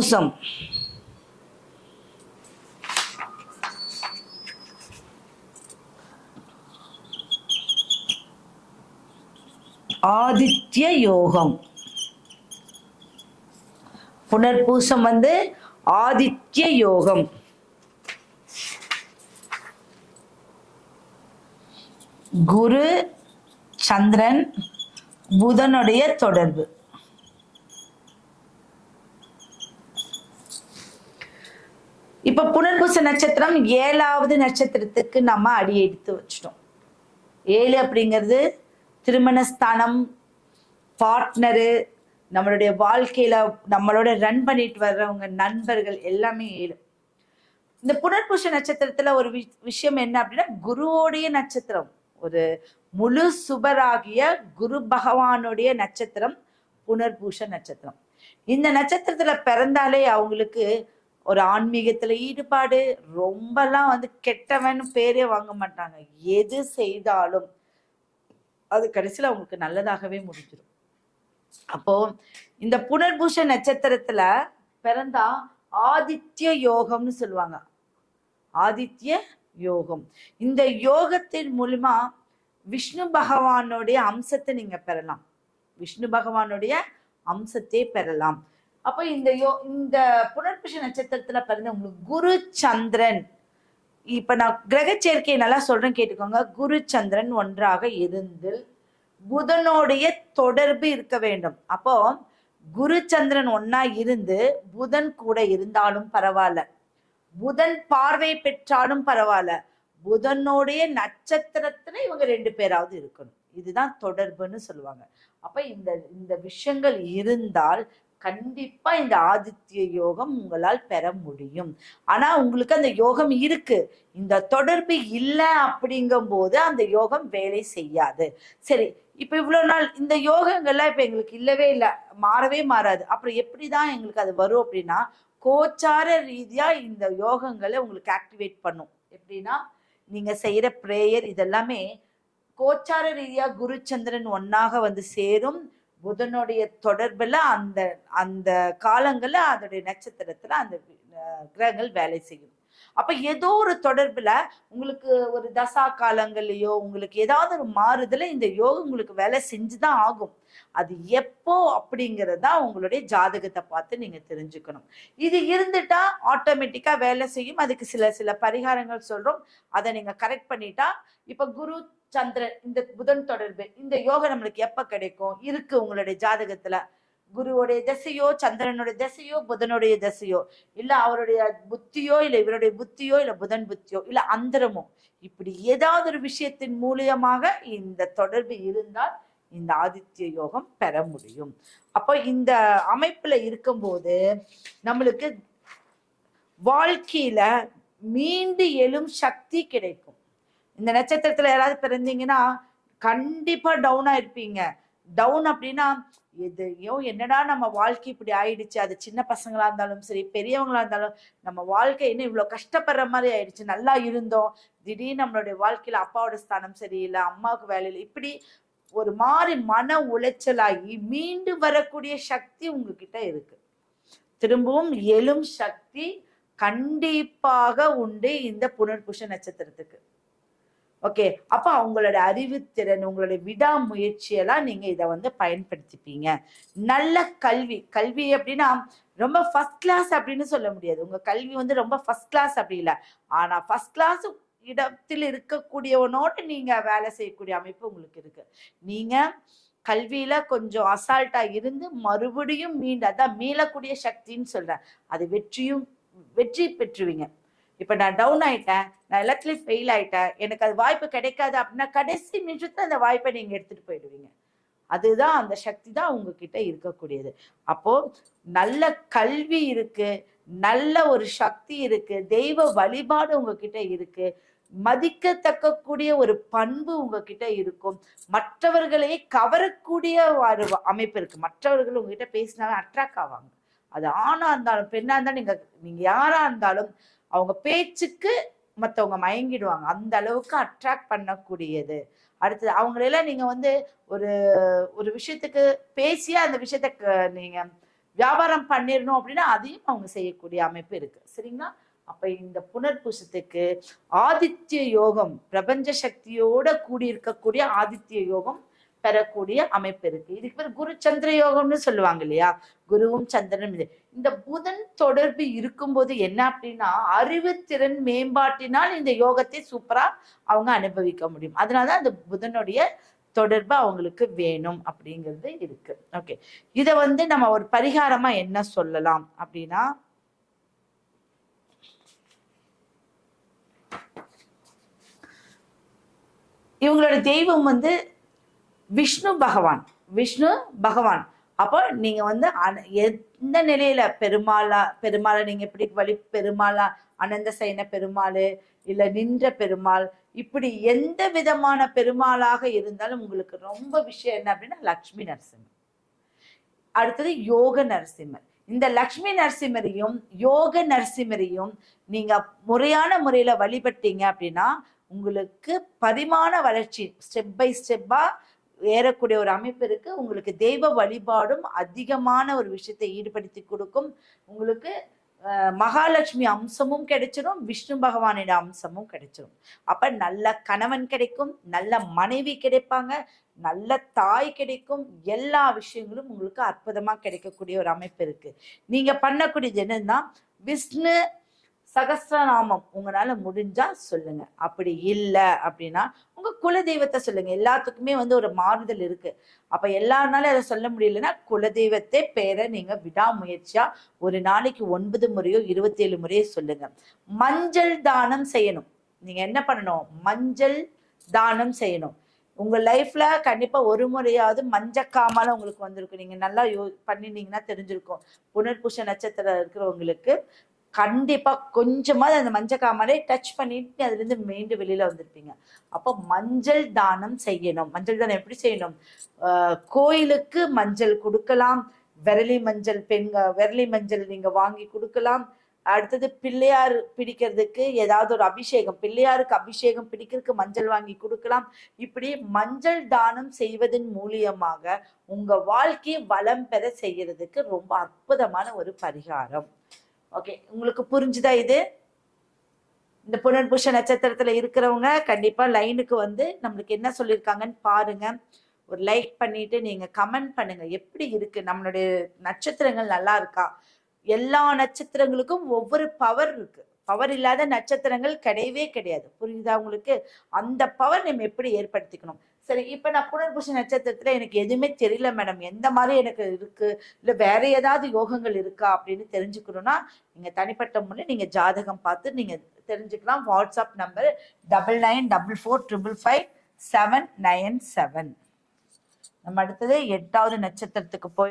புனர்பூசம் ஆதித்ய யோகம். புனர்பூசம் வந்து ஆதித்ய யோகம். குரு சந்திரன் புதனுடைய தொடர்பு. இப்ப புனர்பூச நட்சத்திரம் ஏழாவது நட்சத்திரத்துக்கு நம்ம அடி எடுத்து வச்சிட்டோம். ஏழு அப்படிங்கிறது திருமணஸ்தானம் பார்ட்னரு நம்மளுடைய வாழ்க்கையில நம்மளோட ரன் பண்ணிட்டு வர்றவங்க நண்பர்கள் எல்லாமே ஏழு. இந்த புனர்பூச நட்சத்திரத்துல ஒரு விஷயம் என்ன அப்படின்னா குருவோடைய நட்சத்திரம். ஒரு முழு சுபராகிய குரு பகவானுடைய நட்சத்திரம் புனர்பூஷ நட்சத்திரம். இந்த நட்சத்திரத்துல பிறந்தாலே அவங்களுக்கு ஒரு ஆன்மீகத்துல ஈடுபாடு ரொம்பலாம் வந்து கெட்டவன் பேரே வாங்க மாட்டாங்க. எது செய்தாலும் அது கடைசியில அவங்களுக்கு நல்லதாகவே முடிஞ்சிடும் அப்போ இந்த புனர்பூஷ நட்சத்திரத்துல பிறந்தா ஆதித்ய யோகம்னு சொல்லுவாங்க. ஆதித்ய யோகம். இந்த யோகத்தின் மூலமா விஷ்ணு பகவானுடைய அம்சத்தை நீங்க பெறலாம். விஷ்ணு பகவானுடைய அம்சத்தை பெறலாம். அப்போ இந்த யோ இந்த புனர்பிஷ நட்சத்திரத்துல பிறந்த உங்களுக்கு குரு சந்திரன். இப்ப நான் கிரக சேர்க்கையை நல்லா சொல்றேன் கேட்டுக்கோங்க. குரு சந்திரன் ஒன்றாக இருந்து புதனோடைய தொடர்பு இருக்க வேண்டும். அப்போ குரு சந்திரன் ஒன்னா இருந்து புதன் கூட இருந்தாலும் பரவாயில்ல. புதன் பார்வை பெற்றாலும் பரவாயில்ல. புதனுடைய நட்சத்திரத்துல இவங்க ரெண்டு பேராவது இருக்கணும். இதுதான் தொடர்புன்னு சொல்லுவாங்க. அப்ப இந்த இந்த விஷயங்கள் இருந்தால் கண்டிப்பா இந்த ஆதித்ய யோகம் உங்களால் பெற முடியும். ஆனா உங்களுக்கு அந்த யோகம் இருக்கு. இந்த தொடர்பு இல்லை அப்படிங்கும்போது அந்த யோகம் வேலை செய்யாது. சரி இப்ப இவ்வளவு நாள் இந்த யோகங்கள்லாம் இப்ப எங்களுக்கு இல்லவே இல்லை மாறவே மாறாது. அப்புறம் எப்படிதான் எங்களுக்கு அது வரும் அப்படின்னா கோச்சார ரீதியா இந்த யோகங்களை உங்களுக்கு ஆக்டிவேட் பண்ணும். எப்படின்னா நீங்க செய்யற ப்ரேயர் இதெல்லாமே கோச்சார ரீதியா குரு சந்திரன் ஒன்னாக வந்து சேரும். புதனுடைய தொடர்பில் அந்த அந்த காலங்களில் அதோடைய நட்சத்திரத்தில் அந்த கிரகங்கள் வேலை செய்யும். அப்போ ஏதோ ஒரு தொடர்பில் உங்களுக்கு ஒரு தசா காலங்கள்லையோ உங்களுக்கு ஏதாவது ஒரு மாறுதல இந்த யோகம் உங்களுக்கு வேலை செஞ்சுதான் ஆகும். அது எப்போ அப்படிங்கிறதா தான் உங்களுடைய ஜாதகத்தை பார்த்து நீங்கள் தெரிஞ்சுக்கணும். இது இருந்துட்டா ஆட்டோமேட்டிக்காக வேலை செய்யும். அதுக்கு சில சில பரிகாரங்கள் சொல்கிறோம். அதை நீங்கள் கரெக்ட் பண்ணிட்டா இப்போ குரு சந்திரன் இந்த புதன் தொடர்பு இந்த யோகம் நம்மளுக்கு எப்ப கிடைக்கும்? இருக்கு உங்களுடைய ஜாதகத்துல. குருவுடைய திசையோ சந்திரனுடைய திசையோ புதனுடைய திசையோ இல்ல அவருடைய புத்தியோ இல்ல இவருடைய புத்தியோ இல்ல புதன் புத்தியோ இல்ல அந்தரமோ. இப்படி ஏதாவது ஒரு விஷயத்தின் மூலியமாக இந்த தொடர்பு இருந்தால் இந்த ஆதித்ய யோகம் பெற முடியும். அப்போ இந்த அமைப்புல இருக்கும்போது நம்மளுக்கு வாழ்க்கையில மீண்டு எழும் சக்தி கிடைக்கும். இந்த நட்சத்திரத்துல யாராவது பிறந்தீங்கன்னா கண்டிப்பா டவுனா இருப்பீங்க. டவுன் அப்படின்னா எதையோ என்னடா நம்ம வாழ்க்கை இப்படி ஆயிடுச்சு. அது சின்ன பசங்களா இருந்தாலும் சரி பெரியவங்களா இருந்தாலும் நம்ம வாழ்க்கை இன்னும் இவ்வளவு கஷ்டப்படுற மாதிரி ஆயிடுச்சு. நல்லா இருந்தோம். திடீர்னு நம்மளுடைய வாழ்க்கையில அப்பாவோட ஸ்தானம் சரியில்லை அம்மாவுக்கு வேலையில இப்படி ஒரு மாதிரி மன உளைச்சலாகி மீண்டு வரக்கூடிய சக்தி உங்ககிட்ட இருக்கு. திரும்பவும் எழும் சக்தி கண்டிப்பாக உண்டு இந்த புனர்புஷ நட்சத்திரத்துக்கு. ஓகே அப்போ அவங்களோட அறிவுத்திறன் உங்களுடைய விடாமுயற்சியெல்லாம் நீங்கள் இதை வந்து பயன்படுத்திப்பீங்க. நல்ல கல்வி கல்வி அப்படின்னா ரொம்ப ஃபர்ஸ்ட் கிளாஸ் அப்படின்னு சொல்ல முடியாது. உங்கள் கல்வி வந்து ரொம்ப ஃபர்ஸ்ட் கிளாஸ் அப்படி இல்லை. ஆனால் ஃபர்ஸ்ட் கிளாஸ் இடத்தில் இருக்கக்கூடியவனோடு நீங்கள் வேலை செய்யக்கூடிய அமைப்பு உங்களுக்கு இருக்குது நீங்கள் கல்வியில கொஞ்சம் அசால்ட்டா இருந்து மறுபடியும் மீண்டு அதான் மீளக்கூடிய சக்தின்னு சொல்றேன். அது வெற்றியும் வெற்றி பெற்றுவீங்க. இப்ப நான் டவுன் ஆயிட்டேன் நான் எல்லாத்துலயும் ஃபெயில் ஆயிட்டேன் எனக்கு அது வாய்ப்பு கிடைக்காது அப்படின்னா கடைசி நிமிஷத்துல அந்த வாய்ப்பை நீங்க எடுத்துட்டு போயிடுவீங்க. அதுதான் அந்த சக்தி தான் உங்ககிட்ட இருக்கக்கூடியது. அப்போ நல்ல கல்வி இருக்கு நல்ல ஒரு சக்தி இருக்கு தெய்வ வழிபாடு உங்ககிட்ட இருக்கு மதிக்கத்தக்க கூடிய ஒரு பண்பு உங்ககிட்ட இருக்கும். மற்றவர்களை கவரக்கூடிய ஒரு அமைப்பு இருக்கு. மற்றவர்கள் உங்ககிட்ட பேசினாலும் அட்ராக்ட் ஆவாங்க. அது ஆணா இருந்தாலும் பெண்ணா இருந்தாலும் நீங்க நீங்க யாரா இருந்தாலும் அவங்க பேச்சுக்கு மத்தவங்க மயங்கிடுவாங்க. அந்த அளவுக்கு அட்ராக்ட் பண்ணக்கூடியது. அடுத்தது அவங்களெல்லாம் நீங்க வந்து ஒரு ஒரு விஷயத்துக்கு பேசியே அந்த விஷயத்த நீங்கள் நீங்க வியாபாரம் பண்ணிடணும் அப்படின்னா அதையும் அவங்க செய்யக்கூடிய அமைப்பு இருக்கு. சரிங்களா? அப்ப இந்த புனர்பூசத்துக்கு ஆதித்ய யோகம் பிரபஞ்ச சக்தியோட கூடி இருக்கக்கூடிய ஆதித்ய யோகம் பெறக்கூடிய அமைப்பு இருக்கு. இதுக்கு பேர் குரு சந்திர யோகம்னு சொல்லுவாங்க இல்லையா? குருவும் சந்திரனும் இது. இந்த புதன் தொடர்பு இருக்கும்போது என்ன அப்படின்னா அறிவுத்திறன் மேம்பாட்டினால் இந்த யோகத்தை சூப்பரா அவங்க அனுபவிக்க முடியும். அதனாலதான் அந்த புதனுடைய தொடர்பு அவங்களுக்கு வேணும் அப்படிங்கிறது இருக்கு. ஓகே இத வந்து நம்ம ஒரு பரிகாரமா என்ன சொல்லலாம் அப்படின்னா இவங்களோட தெய்வம் வந்து விஷ்ணு பகவான். விஷ்ணு பகவான். அப்போ நீங்கள் வந்து அன- எந்த நிலையில பெருமாளா பெருமாளை நீங்கள் எப்படி வழி பெருமாளா அனந்த சைன பெருமாள் இல்லை நின்ற பெருமாள் இப்படி எந்த விதமான பெருமாளாக இருந்தாலும் உங்களுக்கு ரொம்ப விஷயம் என்ன அப்படின்னா லக்ஷ்மி நரசிம்மர். அடுத்தது யோக நரசிம்மர். இந்த லக்ஷ்மி நரசிம்மரையும் யோக நரசிம்மரையும் நீங்க முறையான முறையில வழிபட்டீங்க அப்படின்னா உங்களுக்கு பரிமாண வளர்ச்சி ஸ்டெப் பை ஸ்டெப்பா ஏறக்கூடிய ஒரு அமைப்பு இருக்கு. உங்களுக்கு தெய்வ வழிபாடும் அதிகமான ஒரு விஷயத்தை ஈடுபடுத்தி கொடுக்கும். உங்களுக்கு மகாலட்சுமி அம்சமும் கிடைச்சிடும் விஷ்ணு பகவானிட அம்சமும் கிடைச்சிடும் அப்ப நல்ல கணவன் கிடைக்கும் நல்ல மனைவி கிடைப்பாங்க நல்ல தாய் கிடைக்கும். எல்லா விஷயங்களும் உங்களுக்கு அற்புதமா கிடைக்கக்கூடிய ஒரு அமைப்பு இருக்கு. நீங்க பண்ணக்கூடியது என்னன்னா விஷ்ணு சகஸ்ரநாமம் உங்களால முடிஞ்சா சொல்லுங்க. அப்படி இல்லை அப்படின்னா உங்க குல தெய்வத்தை சொல்லுங்க. எல்லாத்துக்குமே வந்து ஒரு மாறுதல் இருக்கு. அப்ப எல்லாருனாலும் அதை சொல்ல முடியலன்னா குலதெய்வத்தை பேரை நீங்க விடாமுயற்சியா ஒரு நாளைக்கு ஒன்பது முறையோ இருபத்தேழு முறையோ சொல்லுங்க. மஞ்சள் தானம் செய்யணும். நீங்க என்ன பண்ணணும்? மஞ்சள் தானம் செய்யணும். உங்க லைஃப்ல கண்டிப்பா ஒரு முறையாவது மஞ்சக்காமல உங்களுக்கு வந்திருக்கும். நீங்க நல்லா யோ பண்ணினீங்கன்னா தெரிஞ்சிருக்கும். புனர்பூச நட்சத்திரம் இருக்கிறவங்களுக்கு கண்டிப்பா கொஞ்சமாவது அந்த மஞ்சள் மஞ்சக்காமலை டச் பண்ணிட்டு அதுல இருந்து மீண்டு வெளியில வந்திருப்பீங்க. அப்போ மஞ்சள் தானம் செய்யணும். மஞ்சள் தானம் எப்படி செய்யணும்? கோயிலுக்கு மஞ்சள் கொடுக்கலாம். விரலி மஞ்சள் பெண்க விரலி மஞ்சள் நீங்க வாங்கி கொடுக்கலாம். அடுத்தது பிள்ளையார் பிடிக்கிறதுக்கு ஏதாவது ஒரு அபிஷேகம் பிள்ளையாருக்கு அபிஷேகம் பிடிக்கிறதுக்கு மஞ்சள் வாங்கி கொடுக்கலாம். இப்படி மஞ்சள் தானம் செய்வதன் மூலியமாக உங்க வாழ்க்கையை வளம் பெற செய்யறதுக்கு ரொம்ப அற்புதமான ஒரு பரிகாரம். ஓகே உங்களுக்கு புரிஞ்சுதா இது? இந்த புனர்புஷ நட்சத்திரத்துல இருக்கிறவங்க கண்டிப்பா லைனுக்கு வந்து நம்மளுக்கு என்ன சொல்லியிருக்காங்கன்னு பாருங்க. ஒரு லைக் பண்ணிட்டு நீங்க கமெண்ட் பண்ணுங்க. எப்படி இருக்கு? நம்மளுடைய நட்சத்திரங்கள் நல்லா இருக்கா? எல்லா நட்சத்திரங்களுக்கும் ஒவ்வொரு பவர் இருக்கு. பவர் இல்லாத நட்சத்திரங்கள் கிடையவே கிடையாது. புரியுதா உங்களுக்கு? அந்த பவர் நம்ம எப்படி ஏற்படுத்திக்கணும்? சரி இப்ப நான் புனர்பூச நட்சத்திரத்துல எனக்கு எதுவுமே தெரியல மேடம். எந்த மாதிரி எனக்கு இருக்கு? இல்ல வேற ஏதாவது யோகங்கள் இருக்கா அப்படின்னு தெரிஞ்சுக்கணும்னா நீங்க தனிப்பட்ட முறையில் நீங்க ஜாதகம் பார்த்து நீங்க தெரிஞ்சுக்கலாம். WhatsApp number double nine double four triple five seven nine seven நம்ம அடுத்தது எட்டாவது நட்சத்திரத்துக்கு போய்